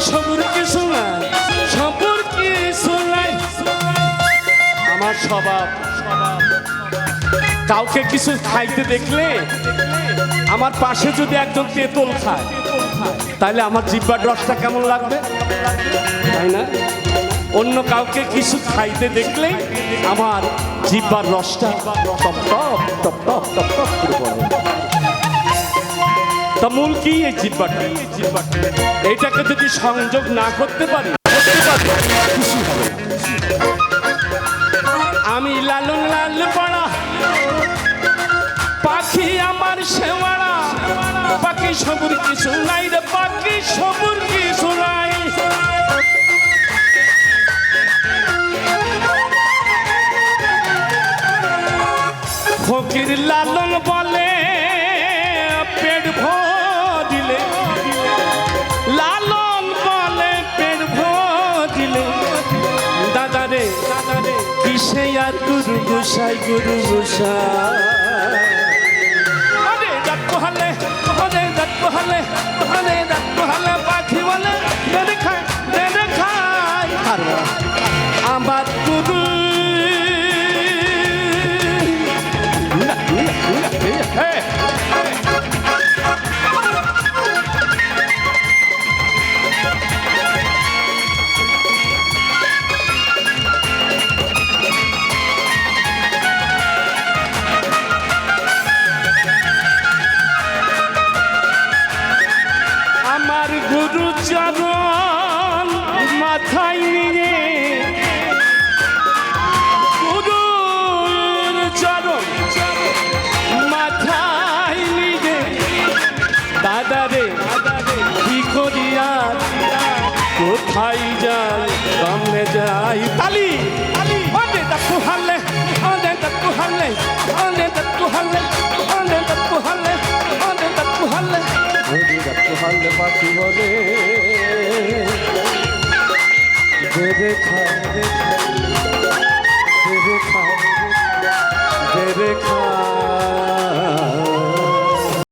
কিছু নাই সবুর কিছু আমার স্বভাব কাউকে কিছু খাইতে দেখলে আমার পাশে যদি একজন তেঁতুল খায় তাহলে আমার জিব্বার রসটা কেমন লাগবে তাই না অন্য কাউকে কিছু খাইতে দেখলে আমার জিব্বার রসটা টপ টপ টপ টপ টপ টপ তা মূল কি এই জিব্বাটা? এইটাকে যদি সংযোগ না করতে পারি, আমি লালন লাল পড়া, পাখি আমার সেওয়ারা পাখি সবুর কিছু নাই রে, পাখি সবুর কিছু নাই। ফকির লালন বলে কিসে আর গুরু গোসাই গুরু গোসাই। গুরু চরণ মাথায় নিয়ে গুরুর চরণ মাথায় নিয়ে কি করিয়া, কোথায় যাই সামনে যাই, তালি ওরে দাকু হালে ওরে দাকু হালে ওরে হালে পাখি বলে। দেবে খায় দেবে খায় দেবে খায়।